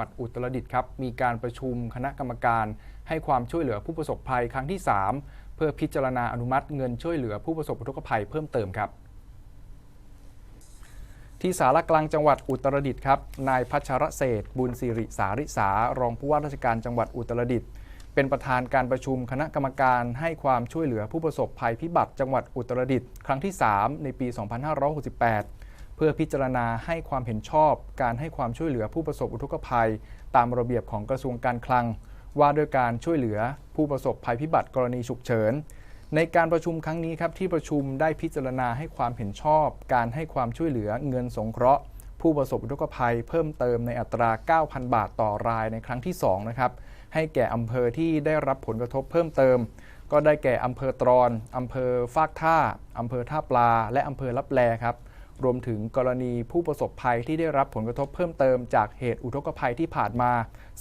วัดอุตรดิตถ์ครับมีการประชุมคณะกรรมการ ให้ความช่วยเหลือผู้ประสบภัยครั้งที่ 3 เพื่อพิจารณาอนุมัติเงินช่วยเหลือผู้ประสบอุทกภัยเพิ่มเติมครับที่สารกลางจังหวัดอุตรดิตถ์ครับ นายพัชรเศษบุญสิริสาริสา รองผู้ว่าราชการจังหวัดอุตรดิตถ์เป็นประธานการประชุมคณะกรรมการให้ความช่วยเหลือผู้ประสบภัยพิบัติจังหวัดอุตรดิตถ์ครั้งที่ 3 ในปี 2568 พื่อพิจารณาให้ความเห็นชอบ การให้ความช่วยเหลือผู้ประสบอุทกภัย ตามระเบียบของกระทรวงการคลัง ว่าด้วยการช่วยเหลือผู้ประสบภัยพิบัติกรณีฉุกเฉินในการประชุมครั้งนี้ครับที่ประชุมได้พิจารณาให้ความเห็นชอบ การให้ความช่วยเหลือเงินสงเคราะห์ ผู้ประสบอุทกภัยเพิ่มเติมในอัตรา 9,000 บาทต่อรายในครั้งที่2นะครับให้แก่อำเภอที่ได้รับผลกระทบเพิ่มเติม ก็ได้แก่อำเภอตรอนอำเภอฟากท่าอำเภอท่าปลา และอำเภอลับแลครับ รวมถึงกรณีผู้ประสบภัยที่ได้รับผลกระทบเพิ่มเติมจากเหตุอุทกภัยที่ผ่านมา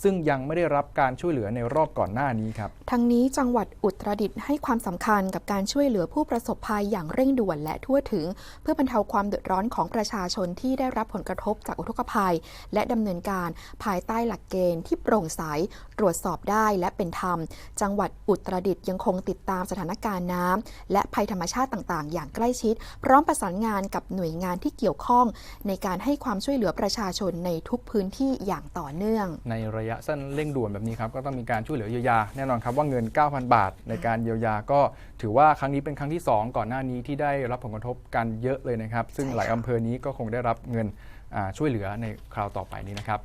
ซึ่งยังไม่ได้รับการช่วยเหลือในรอบก่อนหน้านี้ครับ ทั้งนี้จังหวัดอุตรดิตถ์ให้ความสำคัญกับการช่วยเหลือผู้ประสบภัยอย่างเร่งด่วนและทั่วถึง เพื่อบรรเทาความเดือดร้อนของประชาชนที่ได้รับผลกระทบจากอุทกภัย และดำเนินการภายใต้หลักเกณฑ์ที่โปร่งใสตรวจสอบได้และเป็นธรรม จังหวัดอุตรดิตถ์ยังคงติดตามสถานการณ์น้ำและภัยธรรมชาติต่าง ๆ อย่างใกล้ชิด พร้อมประสานงานกับหน่วยงานที่เกี่ยวข้อง ในการให้ความช่วยเหลือประชาชนในทุกพื้นที่อย่างต่อเนื่อง ในระยะสั้นเร่งด่วนแบบนี้ครับก็ต้องมีการช่วยเหลือเยียวยาแน่นอนครับว่าเงิน 9,000 บาท ในการเยียวยาก็ถือว่าครั้งนี้เป็นครั้งที่ 2 ก่อนหน้านี้ที่ได้รับผลกระทบกันเยอะเลยนะครับ ซึ่งใช่ค่ะหลายอำเภอนี้ก็คงได้รับเงินอ่าช่วยเหลือในคราวต่อไปนี้นะครับ